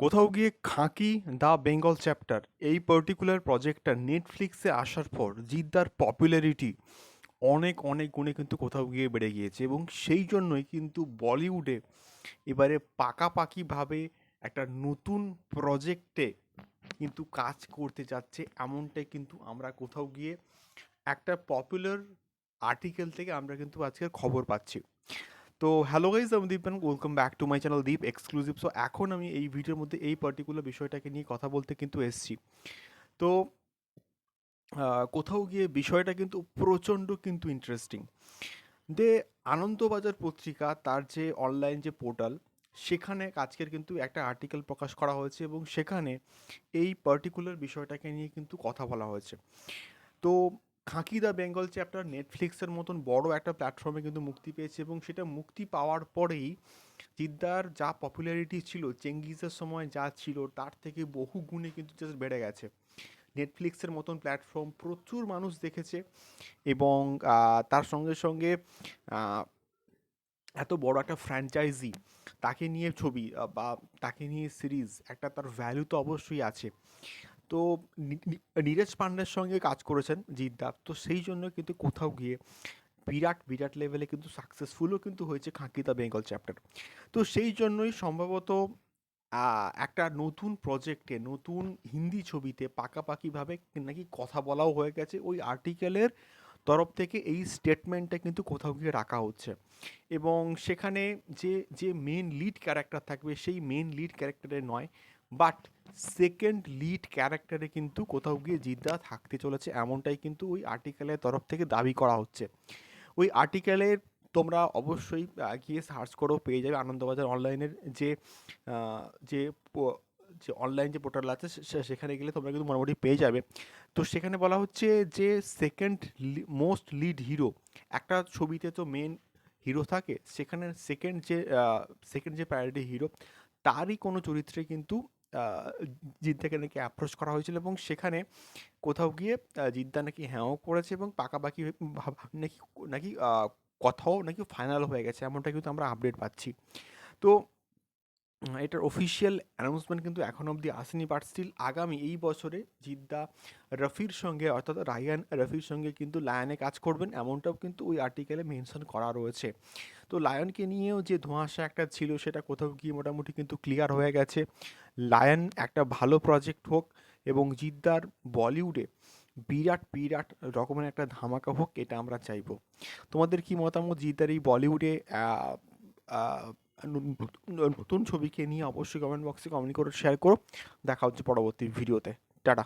কোথাও গিয়ে Khakee the Bengal chapter, এই পার্টিকুলার প্রজেক্টটা নেটফ্লিক্সে আসার পর জিদ্দার পপুলারিটি অনেক অনেক গুণে কিন্তু কোথাও গিয়ে বেড়ে গিয়েছে এবং সেই জন্যই কিন্তু বলিউডে এবারে পাকাপাকিভাবে একটা নতুন প্রজেক্টে কিন্তু কাজ করতে যাচ্ছে। এমনটাই কিন্তু আমরা কোথাও গিয়ে একটা পপুলার আর্টিকেল থেকে আমরা কিন্তু আজকের খবর পাচ্ছি। তো হ্যালো গাইজ আমি Deep welcome back to my channel Deep exclusive so এখন আমি এই ভিডিওর মধ্যে এই পার্টিকুলার বিষয়টাকে নিয়ে কথা বলতে কিন্তু এসছি। তো কোথাও গিয়ে বিষয়টা কিন্তু প্রচণ্ড কিন্তু ইন্টারেস্টিং যে আনন্দবাজার পত্রিকা, তার যে অনলাইন যে পোর্টাল সেখানে আজকের কিন্তু একটা আর্টিকেল প্রকাশ করা হয়েছে এবং সেখানে এই পার্টিকুলার বিষয়টাকে নিয়ে কিন্তু কথা বলা হয়েছে। তো খাঁকি দ্য বেঙ্গল চ্যাপ্টার নেটফ্লিক্সের মতন বড় একটা প্ল্যাটফর্মে কিন্তু মুক্তি পেয়েছে এবং সেটা মুক্তি পাওয়ার পরেই জিদ্দার যা পপুলারিটি ছিল, চেঙ্গিজের সময় যা ছিল, তার থেকে বহু গুণে কিন্তু জাস্ট বেড়ে গেছে। নেটফ্লিক্সের মতন প্ল্যাটফর্ম প্রচুর মানুষ দেখেছে এবং তার সঙ্গে সঙ্গে এত বড় একটা ফ্র্যাঞ্চাইজি তাকে নিয়ে ছবি বা তাকে নিয়ে সিরিজ একটা তার ভ্যালু তো অবশ্যই আছে। তো নীরজ পান্ডের সঙ্গে কাজ করেছেন জিদ্দা তো সেই জন্য কিন্তু কোথাও গিয়ে বিরাট বিরাট লেভেলে কিন্তু সাকসেসফুলও কিন্তু হয়েছে খাঁকি দ্য বেঙ্গল চ্যাপ্টার তো সেই জন্যই সম্ভবত একটা নতুন প্রজেক্টে নতুন হিন্দি ছবিতে পাকাপাকিভাবে নাকি কথা বলাও হয়ে গেছে ওই আর্টিকেলের তরফ থেকে এই স্টেটমেন্টটা কিন্তু কোথাও গিয়ে রাখা হচ্ছে। এবং সেখানে যে যে মেন লিড ক্যারেক্টার থাকবে, সেই মেন লিড ক্যারেক্টারে নয় বাট সেকেন্ড লিড ক্যারেক্টারে কিন্তু কোথাও গিয়ে জিদ্দা থাকতে চলেছে, এমনটাই কিন্তু ওই আর্টিকেলের তরফ থেকে দাবি করা হচ্ছে। ওই আর্টিকেলের তোমরা অবশ্যই গিয়ে সার্চ করো, পেয়ে যাবে আনন্দবাজার অনলাইনের যে যে যে অনলাইন যে পোর্টাল আছে সেখানে গেলে তোমরা কিন্তু মোটামুটি পেয়ে যাবে। তো সেখানে বলা হচ্ছে যে সেকেন্ড মোস্ট লিড হিরো একটা ছবিতে তো মেন হিরো থাকে, সেখানে সেকেন্ড যে সেকেন্ড যে প্রায়োরিটি হিরো তারই কোনো চরিত্রে কিন্তু জিদ্দাকে নাকি অ্যাপ্রোচ করা হয়েছিল এবং সেখানে কোথাও গিয়ে জিদ্দা নাকি হ্যাঁও করেছে এবং পাকাপাকি নাকি নাকি কথাও নাকি ফাইনাল হয়ে গেছে, এমনটা কিন্তু আমরা আপডেট পাচ্ছি। তো এটার অফিসিয়াল অ্যানাউন্সমেন্ট কিন্তু এখন অবধি আসেনি বাট স্টিল আগামী এই বছরে জিদ্দা রফির সঙ্গে, অর্থাৎ রায়ান রফির সঙ্গে কিন্তু লায়নে কাজ করবেন, এমনটাও কিন্তু ওই আর্টিকেলে মেনশন করা রয়েছে। তো লায়নকে নিয়েও যে ধোঁয়াশা একটা ছিল, সেটা কোথাও গিয়ে মোটামুটি কিন্তু ক্লিয়ার হয়ে গেছে। লায়ন একটা ভালো প্রজেক্ট হোক এবং জিদ্দার বলিউডে বিরাট বিরাট রকমের একটা ধামাকা হোক, এটা আমরা চাইব। তোমাদের কি মতামত জিদ্দার এই বলিউডে নতুন ছবিকে নিয়ে অবশ্যই কমেন্ট বক্সে কমেন্ট করে শেয়ার করো। দেখা হচ্ছে পরবর্তী ভিডিওতে টাটা।